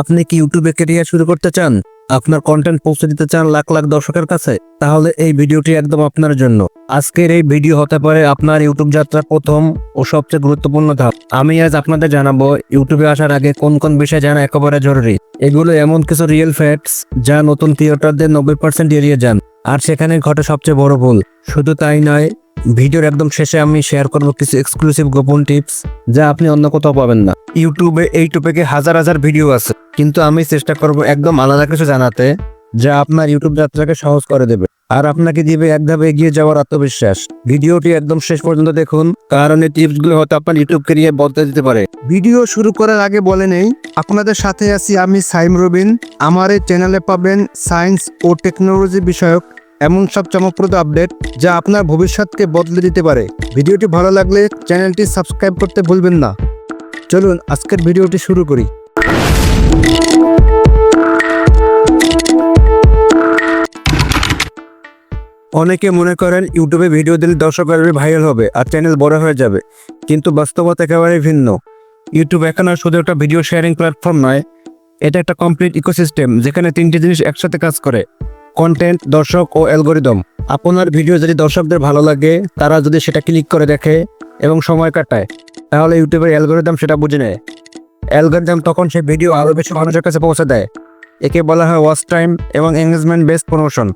আপনি কি ইউটিউবে কেরিয়ার শুরু করতে চান? আপনার কন্টেন্ট পৌঁছে দিতে চান লাখ লাখ দর্শকের কাছে? তাহলে এই ভিডিওটি একদম আপনার জন্য। আজকের এই ভিডিও হতে পারে আপনার ইউটিউব যাত্রার প্রথম ও সবচেয়ে গুরুত্বপূর্ণ ধাপ। আমি আজ আপনাদের জানাব ইউটিউবে আসার আগে কোন কোন বিষয় জানা একেবারে জরুরি। এগুলো এমন কিছু রিয়েল ফ্যাক্টস যা নতুন ক্রিয়েটরদের নব্বই পার্সেন্ট এড়িয়ে যান। আর সেখানে ঘটে সবচেয়ে বড় ভুল। শুধু তাই নয় ভিডিওর একদম শেষে আমি শেয়ার করব কিছু এক্সক্লুসিভ গোপন টিপস যা আপনি অন্য কোথাও পাবেন না। ইউটিউবে এই টপিকে হাজার হাজার ভিডিও আছে। কিন্তু আমি চেষ্টা করব একদম আলাদা কিছু জানাতে যা আপনার ইউটিউব যাত্রাকে সহজ করে দেবে। আর আপনাকে দিবে এক এগিয়ে যাওয়ার আত্মবিশ্বাস। ভিডিওটি একদম শেষ পর্যন্ত দেখুন, কারণ এই টিপসগুলো হয়তো আপনার ইউটিউব ক্যারিয়ার বদলে দিতে পারে। ভিডিও শুরু করার আগে বলে নেই, আপনাদের সাথে আছি আমি সাইম রবিন। আমার এই চ্যানেলে পাবেন সায়েন্স ও টেকনোলজি বিষয়ক এমন সব চমকপ্রদ আপডেট যা আপনার ভবিষ্যৎকে বদলে দিতে পারে। ভিডিওটি ভালো লাগলে চ্যানেলটি সাবস্ক্রাইব করতে ভুলবেন না। চলুন, আজকের ভিডিওটি শুরু করি। অনেকে মনে করেন ইউটিউবে ভিডিও দিলে দর্শক আসবে ভাইরাল হবে আর চ্যানেল বড় হয়ে যাবে। কিন্তু বাস্তবতা একেবারেই ভিন্ন। ইউটিউব এখন আর শুধু একটা ভিডিও শেয়ারিং প্ল্যাটফর্ম নয়, এটা একটা কমপ্লিট ইকোসিস্টেম যেখানে তিনটি জিনিস একসাথে কাজ করে। কন্টেন্ট দর্শক ও অ্যালগোরিদম আপনার ভিডিও যদি দর্শকদের ভালো লাগে, তারা যদি সেটা ক্লিক করে দেখে এবং সময় কাটায়, তাহলে ইউটিউবের অ্যালগোরিদম সেটা বুঝে নেয়। অ্যালগোরিদম তখন সেই ভিডিও আরও বেশি মানুষের কাছে পৌঁছে দেয়। একে বলা হয় ওয়াচ টাইম এবং এঙ্গেজমেন্ট বেসড প্রমোশন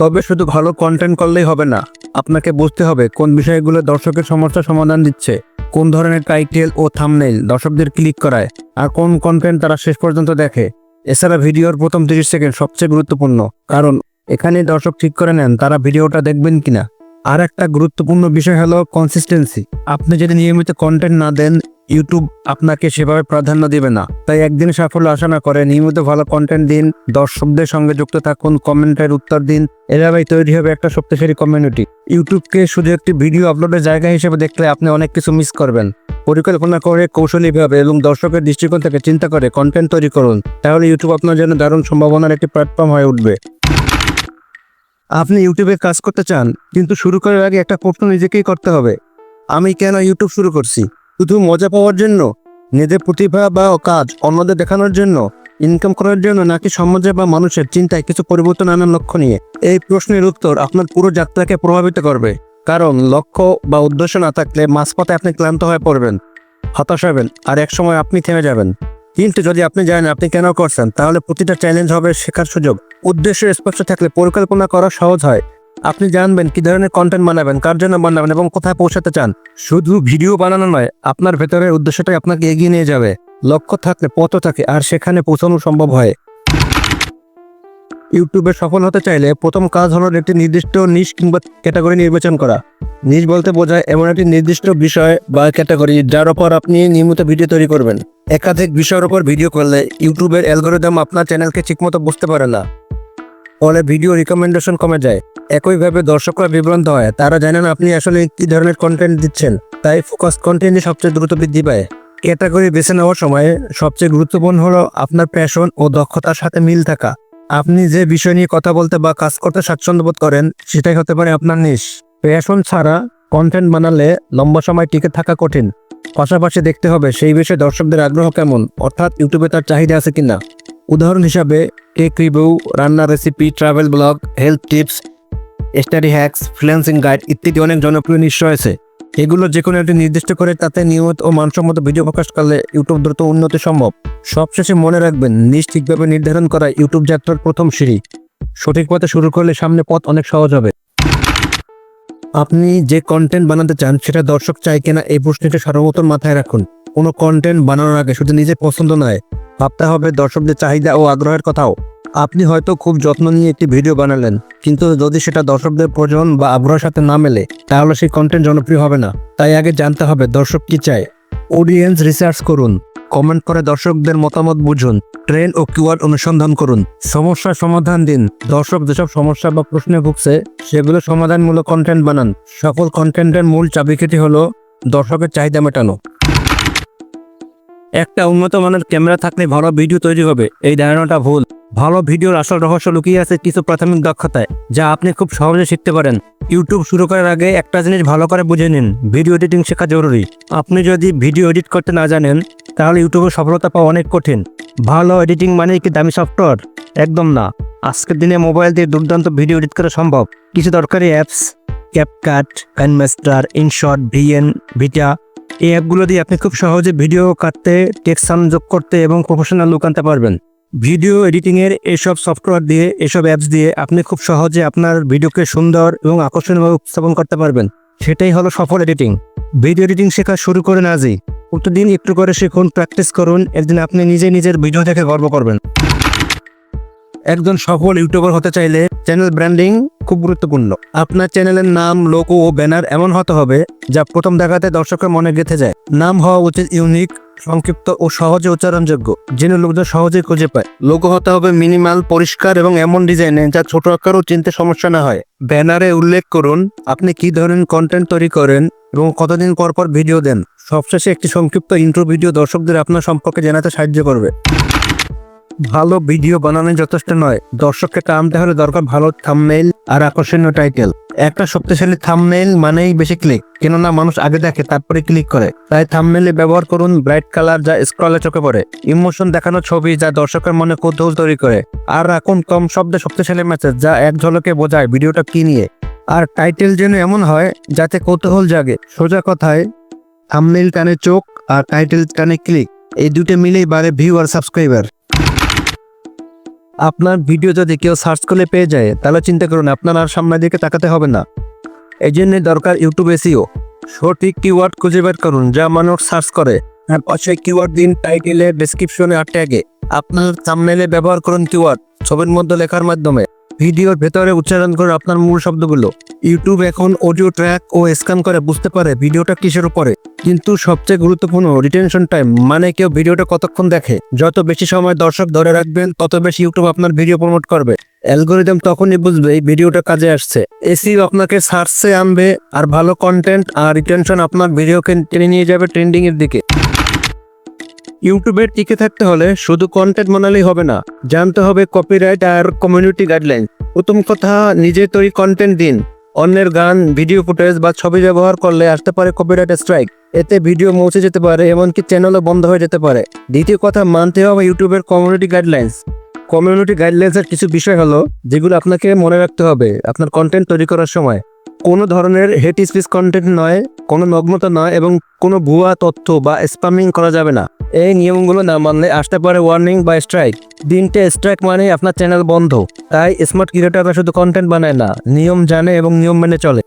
তবে শুধু ভালো কন্টেন্ট করলেই হবে না, আপনাকে বুঝতে হবে কোন বিষয়গুলো দর্শকের সমস্যার সমাধান দিচ্ছে, কোন ধরনের টাইটেল ও থামনেল দর্শকদের ক্লিক করায়, আর কোন কন্টেন্ট তারা শেষ পর্যন্ত দেখে। এছাড়া ভিডিওর প্রথম তিরিশ সেকেন্ড সবচেয়ে গুরুত্বপূর্ণ, কারণ এখানে দর্শক ঠিক করে নেন তারা ভিডিওটা দেখবেন কিনা। আর একটা গুরুত্বপূর্ণ বিষয় হলো কনসিস্টেন্সি আপনি যদি নিয়মিত কন্টেন্ট না দেন ইউটিউব আপনাকে সেভাবে প্রাধান্য দিবে না। তাই একদিন সাফল্য আশা না করে নিয়মিত ভালো কন্টেন্ট দিন, দর্শকদের সঙ্গে যুক্ত থাকুন, কমেন্টের উত্তর দিন। এভাবেই তৈরি হবে একটা শক্তিশালী কমিউনিটি ইউটিউবকে শুধু একটি ভিডিও আপলোডের জায়গা হিসেবে দেখলে আপনি অনেক কিছু মিস করবেন। পরিকল্পনা করে কৌশলীভাবে এবং দর্শকের দৃষ্টিকোণ থেকে চিন্তা করে কন্টেন্ট তৈরি করুন, তাহলে ইউটিউব আপনার জন্য দারুণ সম্ভাবনার একটি প্ল্যাটফর্ম হয়ে উঠবে। আপনি ইউটিউবে কাজ করতে চান, কিন্তু শুরু করার আগে একটা প্রশ্ন নিজেকেই করতে হবে। আমি কেন ইউটিউব শুরু করছি? শুধু মজা পাওয়ার জন্য? নিজের প্রতিভা বা কাজ অন্যদের দেখানোর জন্য? ইনকাম করার জন্য নাকি সমাজে বা মানুষের চিন্তায় কিছু পরিবর্তন আনার লক্ষ্য নিয়ে? এই প্রশ্নের উত্তর আপনার পুরো যাত্রাকে প্রভাবিত করবে। কারণ লক্ষ্য বা উদ্দেশ্য না থাকলে মাঝপথে আপনি ক্লান্ত হয়ে পড়বেন, হতাশ হবেন আর এক সময় আপনি থেমে যাবেন। কিন্তু যদি আপনি জানেন আপনি কেন করছেন, তাহলে প্রতিটা চ্যালেঞ্জ হবে শেখার সুযোগ। উদ্দেশ্য স্পষ্ট থাকলে পরিকল্পনা করা সহজ হয়। আপনি জানবেন কি ধরনের কন্টেন্ট বানাবেন, কার জন্য বানাবেন এবং কোথায় পৌঁছাতে চান। শুধু ভিডিও বানানো নয়, আপনার ভেতরের উদ্দেশ্যটাই আপনাকে এগিয়ে নিয়ে যাবে। লক্ষ্য থাকলে পথ থাকে আর সেখানে পৌঁছানো সম্ভব হয়। ইউটিউবে সফল হতে চাইলে প্রথম কাজ হলো একটি নির্দিষ্ট নিশ কিংবা ক্যাটাগরি নির্বাচন করা। নিশ বলতে বোঝায় এমন একটি নির্দিষ্ট বিষয় বা ক্যাটাগরি যার ওপর আপনি নিয়মিত ভিডিও তৈরি করবেন। একাধিক বিষয়ের উপর ভিডিও করলে ইউটিউবের অ্যালগোরিদম আপনার চ্যানেলকে ঠিকমতো বুঝতে পারে না। ফলে ভিডিও রিকমেন্ডেশন কমে যায়। একইভাবে দর্শকরা বিভ্রান্ত হয়। তারা জানেন আপনি আসলে কী ধরনের কন্টেন্ট দিচ্ছেন। তাই ফোকাস কন্টেন্টই সবচেয়ে দ্রুত বৃদ্ধি পায়। ক্যাটাগরি বেছে নেওয়ার সময় সবচেয়ে গুরুত্বপূর্ণ হলো আপনার প্যাশন ও দক্ষতার সাথে মিল থাকা। আপনি যে বিষয় নিয়ে কথা বলতে বা কাজ করতে স্বাচ্ছন্দ্য বোধ করেন, সেটাই হতে পারে আপনার নিশ প্যাশন ছাড়া কন্টেন্ট বানালে লম্বা সময় টিকে থাকা কঠিন। পাশাপাশি দেখতে হবে সেই বিষয়ে দর্শকদের আগ্রহ কেমন, অর্থাৎ ইউটিউবে তার চাহিদা আছে কিনা। উদাহরণ হিসাবে টেক রিভিউ রান্নার recipe travel blog health tips study hacks freelancing guide ইত্যাদি অনেক জনপ্রিয় নিশ্চয় রয়েছে। এগুলো যে কোনো একটি নির্দিষ্ট করে তাতে নিয়মিত ও মানসম্মত ভিডিও প্রকাশ করলে ইউটিউব দ্রুত উন্নতি সম্ভব। সবশেষে মনে রাখবেন, নিজ ঠিকভাবে নির্ধারণ করা ইউটিউব যাত্রার প্রথম সিঁড়ি। সঠিক পথে শুরু করলে সামনে পথ অনেক সহজ হবে। আপনি যে কন্টেন্ট বানাতে চান, সেটা দর্শক চায় কিনা এই প্রশ্নটা সর্বপ্রথম মাথায় রাখুন। কোনো কন্টেন্ট বানানোর আগে শুধু নিজের পছন্দ নয়, ভাবতে হবে দর্শকদের চাহিদা ও আগ্রহের কথাও। আপনি হয়তো খুব যত্ন নিয়ে একটি ভিডিও বানালেন, কিন্তু যদি সেটা দর্শকদের প্রয়োজন বা আগ্রহের সাথে না মেলে, তাহলে সেই কন্টেন্ট জনপ্রিয় হবে না। তাই আগে জানতে হবে দর্শক কি চায়। অডিয়েন্স রিসার্চ করুন কমেন্ট করে দর্শকদের মতামত বুঝুন ট্রেন ও কিওয়ার্ড অনুসন্ধান করুন। সমস্যার সমাধান দিন। দর্শক যেসব সমস্যা বা প্রশ্নে ভুগছে, সেগুলো সমাধানমূলক কন্টেন্ট বানান। সকল কন্টেন্টের মূল চাবিকাঠি হলো দর্শকের চাহিদা মেটানো। একটা উন্নত মানের ক্যামেরা থাকলে ভালো ভিডিও তৈরি হবে, এই ধারণাটা ভুল। ভালো ভিডিওর আসল রহস্য লুকিয়ে আছে কিছু প্রাথমিক দক্ষতায়, যা আপনি খুব সহজে শিখতে পারেন। ইউটিউব শুরু করার আগে একটা জিনিস ভালো করে বুঝে নিন, ভিডিও এডিটিং শেখা জরুরি। আপনি যদি ভিডিও এডিট করতে না জানেন, তাহলে ইউটিউবে সফলতা পাওয়া অনেক কঠিন। ভালো এডিটিং মানে কি দামি সফটওয়্যার? একদম না। আজকের দিনে মোবাইল দিয়ে দুর্দান্ত ভিডিও এডিট করা সম্ভব। কিছু দরকারি apps CapCut KineMaster InShot VN Vita এই অ্যাপগুলো দিয়ে আপনি খুব সহজে ভিডিও কাটতে, টেক্সট যোগ করতে এবং প্রফেশনাল লুক আনতে পারবেন। ভিডিও এডিটিংয়ের এসব সফটওয়্যার দিয়ে, এসব অ্যাপস দিয়ে আপনি খুব সহজে আপনার ভিডিওকে সুন্দর এবং আকর্ষণীয়ভাবে উপস্থাপন করতে পারবেন। সেটাই হলো সফল এডিটিং ভিডিও এডিটিং শেখা শুরু করেন আজই। প্রতিদিন একটু করে শিখুন প্র্যাকটিস করুন, একদিন আপনি নিজে নিজের ভিডিও দেখে গর্ব করবেন। একজন সফল ইউটিউবার হতে চাইলে চ্যানেল ব্র্যান্ডিং খুব গুরুত্বপূর্ণ। আপনার চ্যানেলের নাম লোগো ও ব্যানার এমন হতে হবে যা প্রথম দেখাতে দর্শকের মনে গেঁথে যায়। নাম হওয়া উচিত ইউনিক, সংক্ষিপ্ত ও সহজে উচ্চারণযোগ্য, যেন লোকজন সহজে খুঁজে পায়। লোগো হতে হবে মিনিমাল, পরিষ্কার এবং এমন ডিজাইনে যা ছোট আকারও চিনতে সমস্যা না হয়। ব্যানারে উল্লেখ করুন, আপনি কি ধরনের কন্টেন্ট তৈরি করেন এবং কতদিন পর পর ভিডিও দেন। সবশেষে একটি সংক্ষিপ্ত ইন্ট্রো ভিডিও দর্শকদের আপনার সম্পর্কে জানাতে সাহায্য করবে। ভালো ভিডিও বানানো যথেষ্ট নয়। দর্শককে টানতে হলে দরকার ভালো থামনেইল আর আকর্ষণীয় টাইটেল একটা শক্তিশালী থামনেইল মানেই বেশি ক্লিক কেননা মানুষ আগে দেখে তারপরে ক্লিক করে। তাই থামনেইলে ব্যবহার করুন ব্রাইট কালার যা স্ক্রলে চোখে পড়ে। ইমোশন দেখানো ছবি যা দর্শকের মনে কৌতূহল তৈরি করে। আর রাখুন কম শব্দে শক্তিশালী মেসেজ যা এক ঝলকে বোঝায় ভিডিওটা কি নিয়ে। আর টাইটেল যেন এমন হয় যাতে কৌতূহল জাগে। সোজা কথায় থামনেইল টানে চোখ আর টাইটেল টানে ক্লিক এই দুটো মিলেই বাড়ে ভিউ আর সাবস্ক্রাইবার আপনার ভিডিও যদি কেউ সার্চ করলে পেয়ে যায়, তাহলে চিন্তা করুন, আপনার আর সামনের দিকে তাকাতে হবে না। এই জন্য দরকার ইউটিউব এসিও সঠিক কিওয়ার্ড খুঁজে বের করুন, যা মানুষ সার্চ করে। আর পাশে কিওয়ার্ড দিন টাইটেলে ডেসক্রিপশনে আর ট্যাগে আপনার থাম্বনেইলে ব্যবহার করুন কিওয়ার্ড ছবির মধ্যে লেখার মাধ্যমে। ভিডিওর ভেতরে উচ্চারণ করুন আপনার মূল শব্দগুলো। ইউটিউব এখন অডিও ট্র্যাক ও স্ক্যান করে বুঝতে পারে ভিডিওটা কিসের উপরে। কিন্তু সবচেয়ে গুরুত্বপূর্ণ রিটেনশন টাইম মানে কেউ ভিডিওটা কতক্ষণ দেখে? যত বেশি সময় দর্শক ধরে রাখবেন, তত বেশি ইউটিউব আপনার ভিডিও প্রমোট করবে। অ্যালগোরিদম তখনই বুঝবে এই ভিডিওটা কাজে আসছে। এসি আপনাকে সার্চে আনবে, আর ভালো কন্টেন্ট আর রিটেনশন আপনার ভিডিওকে টেনে নিয়ে যাবে ট্রেন্ডিং এর দিকে। ইউটিউবে টিকে থাকতে হলে শুধু কন্টেন্ট বানালেই হবে না, জানতে হবে কপিরাইট আর কমিউনিটি গাইডলাইন প্রথম কথা, নিজে তৈরি কন্টেন্ট দিন। অন্যের গান, ভিডিও ফুটেজ বা ছবি ব্যবহার করলে আসতে পারে কপিরাইট স্ট্রাইক এতে ভিডিও মুছে যেতে পারে, এমনকি চ্যানেলও বন্ধ হয়ে যেতে পারে। দ্বিতীয় কথা, মানতে হবে ইউটিউবের কমিউনিটি গাইডলাইন্স কমিউনিটি গাইডলাইন্সের কিছু বিষয় হলো, যেগুলো আপনাকে মনে রাখতে হবে আপনার কন্টেন্ট তৈরি করার সময়। কোনো ধরনের হেট স্পিচ কন্টেন্ট নয়, কোনো নগ্নতা নয় এবং কোনো ভুয়া তথ্য বা স্প্যামিং করা যাবে না। এই নিয়মগুলো না মানলে আসতে পারে ওয়ার্নিং বা স্ট্রাইক তিনটে স্ট্রাইক মানে আপনার চ্যানেল বন্ধ। তাই স্মার্ট ক্রিয়েটাররা শুধু কন্টেন্ট বানায় না, নিয়ম জানে এবং নিয়ম মেনে চলে।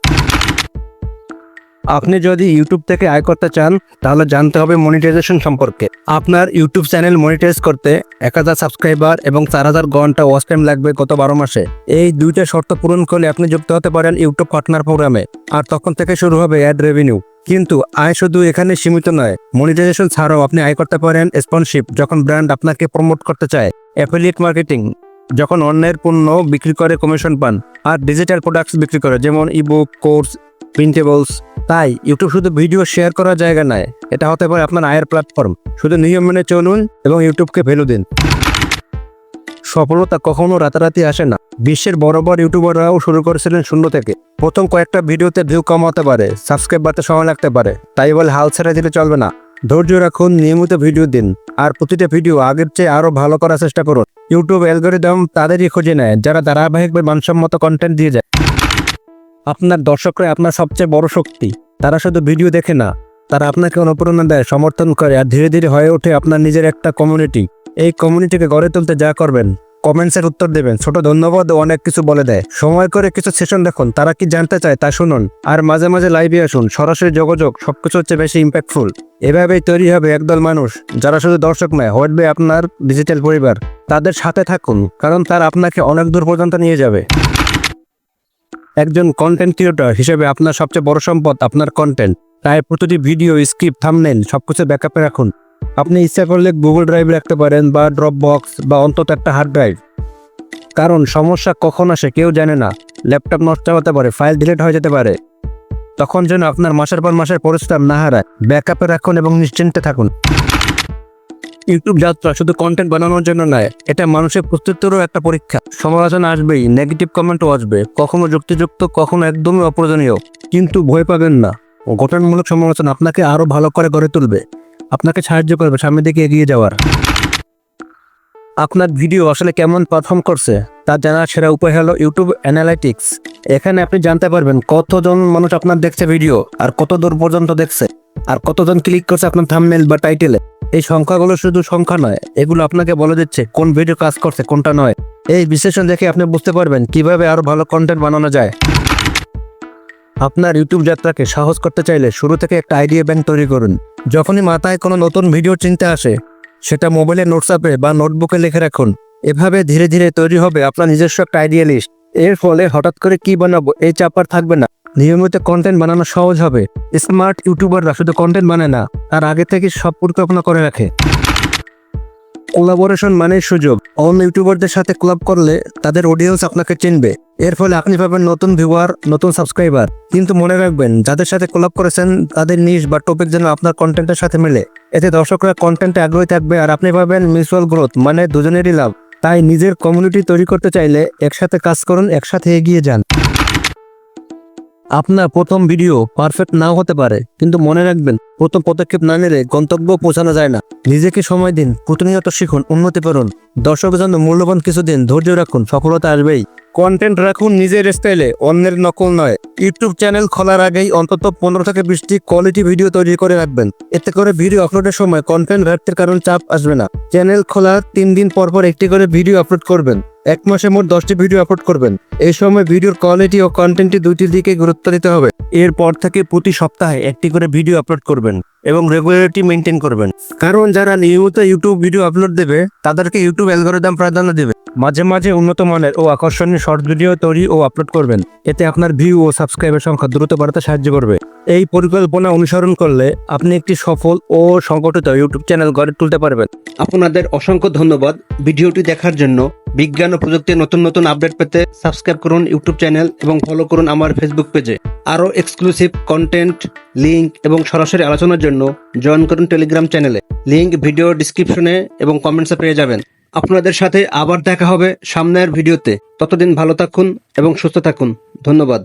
আপনি যদি ইউটিউব থেকে আয় করতে চান, তাহলে জানতে হবে মনিটাইজেশন সম্পর্কে। আপনার ইউটিউব চ্যানেল মনিটাইজ করতে এক হাজার সাবস্ক্রাইবার এবং চার হাজার ঘণ্টা ওয়াচ টাইম লাগবে গত বারো মাসে। এই দুইটা শর্ত পূরণ করলে আপনি যুক্ত হতে পারেন ইউটিউব পার্টনার প্রোগ্রামে আর তখন থেকে শুরু হবে অ্যাড রেভিনিউ কিন্তু আয় শুধু এখানে সীমিত নয় মনিটাইজেশন ছাড়াও আপনি আয় করতে পারেন স্পন্সরশিপ যখন ব্র্যান্ড আপনাকে প্রমোট করতে চায় অ্যাফিলিয়েট মার্কেটিং যখন অন্যের পণ্য বিক্রি করে কমিশন পান, আর ডিজিটাল প্রোডাক্টস বিক্রি করে, যেমন ইবুক কোর্স প্রিন্টেবলস তাই ইউটিউব শুধু ভিডিও শেয়ার করার জায়গা নয়, এটা হতে পারে আপনার আয়ের প্ল্যাটফর্ম শুধু নিয়ম মেনে চলুন এবং ইউটিউবকে ভ্যালু দিন। সফলতা কখনো রাতারাতি আসে না। বিশ্বের বড় বড় ইউটিউবাররাও শুরু করেছিলেন শূন্য থেকে। প্রথম কয়েকটা ভিডিওতে ভিউ কম হতে পারে সাবস্ক্রাইব বাড়তে সময় লাগতে পারে। তাই বলে হাল ছেড়ে দিলে চলবে না। ধৈর্য রাখুন, নিয়মিত ভিডিও দিন। আর প্রতিটা ভিডিও আগের চেয়ে আরও ভালো করার চেষ্টা করুন। ইউটিউব অ্যালগোরিদম তাদেরই খুঁজে নেয়, যারা ধারাবাহিকভাবে মানসম্মত কন্টেন্ট দিয়ে যায়। আপনার দর্শকরা আপনার সবচেয়ে বড় শক্তি। তারা শুধু ভিডিও দেখে না, তারা আপনাকে অনুপ্রেরণা দেয়, সমর্থন করে। আর ধীরে ধীরে হয়ে ওঠে আপনার নিজের একটা কমিউনিটি এই কমিউনিটিকে গড়ে তুলতে যা করবেন কমেন্টসের উত্তর দেবেন। ছোট ধন্যবাদ অনেক কিছু বলে দেয়। সময় করে কিছু সেশন দেখুন, তারা কি জানতে চায় তা শুনুন। আর মাঝে মাঝে লাইভে আসুন, সরাসরি যোগাযোগ, সবকিছু হচ্ছে বেশি ইম্প্যাক্টফুল এভাবেই তৈরি হবে একদল মানুষ, যারা শুধু দর্শক নয় হটবে আপনার ডিজিটাল পরিবার। তাদের সাথে থাকুন, কারণ তারা আপনাকে অনেক দূর পর্যন্ত নিয়ে যাবে। একজন কন্টেন্ট ক্রিয়েটর হিসেবে আপনার সবচেয়ে বড় সম্পদ আপনার কন্টেন্ট তাই প্রতিটি ভিডিও স্ক্রিপ্ট থামনেল সবকিছু ব্যাকআপে রাখুন। আপনি ইচ্ছা করলে গুগল ড্রাইভ রাখতে পারেন বা ড্রপ বক্স বা অন্তত একটা হার্ড ড্রাইভ কারণ সমস্যা কখন আসে কেউ জানে না। ল্যাপটপ নষ্ট হতে পারে ফাইল ডিলিট হয়ে যেতে পারে। তখন যেন আপনার মাসের পর মাসের পরিশ্রম না হারায়। ব্যাকআপে রাখুন এবং নিশ্চিন্তে থাকুন। ইউটিউব যাত্রা শুধু কন্টেন্ট বানানোর জন্য নয়, এটা মানুষের প্রস্তুতিরও একটা পরীক্ষা। সমালোচনা আসবেই নেগেটিভ কমেন্টও আসবে। কখনো যুক্তিযুক্ত, কখনো একদমই অপ্রয়োজনীয়। কিন্তু ভয় পাবেন না। গঠনমূলক সমালোচনা আপনাকে আরও ভালো করে গড়ে তুলবে। আপনাকে সাহায্য করবে সামনের দিকে এগিয়ে যাওয়ার। আপনার ভিডিও আসলে কেমন পারফর্ম করছে তা জানার সেরা উপায় হলো ইউটিউব অ্যানালাইটিক্স এখানে আপনি জানতে পারবেন কতজন মানুষ আপনার দেখছে ভিডিও আর কত দূর পর্যন্ত দেখছে আর কতজন ক্লিক করছে আপনার থাম্বনেল বা টাইটেলে এই সংখ্যাগুলো শুধু সংখ্যা নয়, এগুলো আপনাকে বলে দিচ্ছে কোন ভিডিও কাজ করছে, কোনটা নয়। এই বিশ্লেষণ দেখে আপনি বুঝতে পারবেন কীভাবে আরও ভালো কন্টেন্ট বানানো যায়। আপনার ইউটিউব যাত্রাকে সাহস করতে চাইলে শুরু থেকে একটা আইডিয়া ব্যাংক তৈরি করুন। যখনই মাথায় কোনো নতুন ভিডিও চিন্তা আসে, সেটা মোবাইলে নোটস অ্যাপে বা নোটবুকে লিখে রাখুন। এভাবে ধীরে ধীরে তৈরি হবে আপনার নিজস্ব একটা আইডিয়া লিস্ট এর ফলে হঠাৎ করে কি বানাবো এই চাপার থাকবে না। নিয়মিত কন্টেন্ট বানানো সহজ হবে। স্মার্ট ইউটিউবাররা শুধু কন্টেন্ট বানায় না, তার আগে থেকে সব পরিকল্পনা করে রাখে। কোলাবোরেশন মানে সুযোগ। অন্য ইউটিউবারদের সাথে কোলাব করলে তাদের অডিয়েন্স আপনাকে চিনবে। এর ফলে আপনি পাবেন নতুন ভিউয়ার নতুন সাবস্ক্রাইবার কিন্তু মনে রাখবেন, যাদের সাথে কোলাব করেছেন, তাদের নিশ বা টপিক যেন আপনার কন্টেন্টের সাথে মেলে। এতে দর্শকরা কন্টেন্টে আগ্রহী থাকবে আর আপনি পাবেন মিউচুয়াল গ্রোথ মানে দুজনেরই লাভ। তাই নিজের কমিউনিটি তৈরি করতে চাইলে একসাথে কাজ করুন, একসাথে এগিয়ে যান। আপনার প্রথম ভিডিও পারফেক্ট নাও হতে পারে, কিন্তু মনে রাখবেন, প্রথম পদক্ষেপ না নিলে গন্তব্য পৌঁছানো যায় না। নিজেকে সময় দিন, প্রতিনিয়ত শিখুন, উন্নতি করুন। দর্শকের জন্য মূল্যবান কিছুদিন ধৈর্য রাখুন, সফলতা আসবেই। কন্টেন্ট রাখুন নিজের স্টাইলে অন্যের নকল নয়। ইউটিউব চ্যানেল খোলার আগেই অন্তত পনেরো থেকে বিশটি কোয়ালিটি ভিডিও তৈরি করে রাখবেন। এতে করে ভিডিও আপলোডের সময় কন্টেন্ট ঘাটতির কারণ চাপ আসবে না। চ্যানেল খোলার তিন দিন পর পর একটি করে ভিডিও আপলোড করবেন। এক মাসে মোট দশটি ভিডিও আপলোড করবেন। এই সময় ভিডিওর কোয়ালিটি ও কন্টেন্টটি দুইটির দিকে গুরুত্ব দিতে হবে। এরপর থেকে প্রতি সপ্তাহে একটি করে ভিডিও আপলোড করবেন। এবং রেগুলারিটি মেনটেন করবেন। কারণ যারা নিয়মিত ইউটিউব ভিডিও আপলোড দেবে, তাদেরকে ইউটিউব অ্যালগোরিদম প্রাধান্য দেবে। মাঝে মাঝে উন্নত মানের ও আকর্ষণীয় শর্ট ভিডিও তৈরি ও আপলোড করবেন। এতে আপনার ভিউ ও সাবস্ক্রাইবের সংখ্যা দ্রুত বাড়াতে সাহায্য করবে। এই পরিকল্পনা অনুসরণ করলে আপনি একটি সফল ও সংগঠিত ইউটিউব চ্যানেল গড়ে তুলতে পারবেন। আপনাদের অসংখ্য ধন্যবাদ ভিডিওটি দেখার জন্য। বিজ্ঞান ও প্রযুক্তির নতুন নতুন আপডেট পেতে সাবস্ক্রাইব করুন ইউটিউব চ্যানেল এবং ফলো করুন আমার ফেসবুক পেজে আরও এক্সক্লুসিভ কন্টেন্ট লিঙ্ক এবং সরাসরি আলোচনার জন্য জয়েন করুন টেলিগ্রাম চ্যানেলে লিঙ্ক ভিডিও ডিসক্রিপশনে এবং কমেন্টসে পেয়ে যাবেন। আপনাদের সাথে আবার দেখা হবে সামনের ভিডিওতে ততদিন ভালো থাকুন এবং সুস্থ থাকুন। ধন্যবাদ।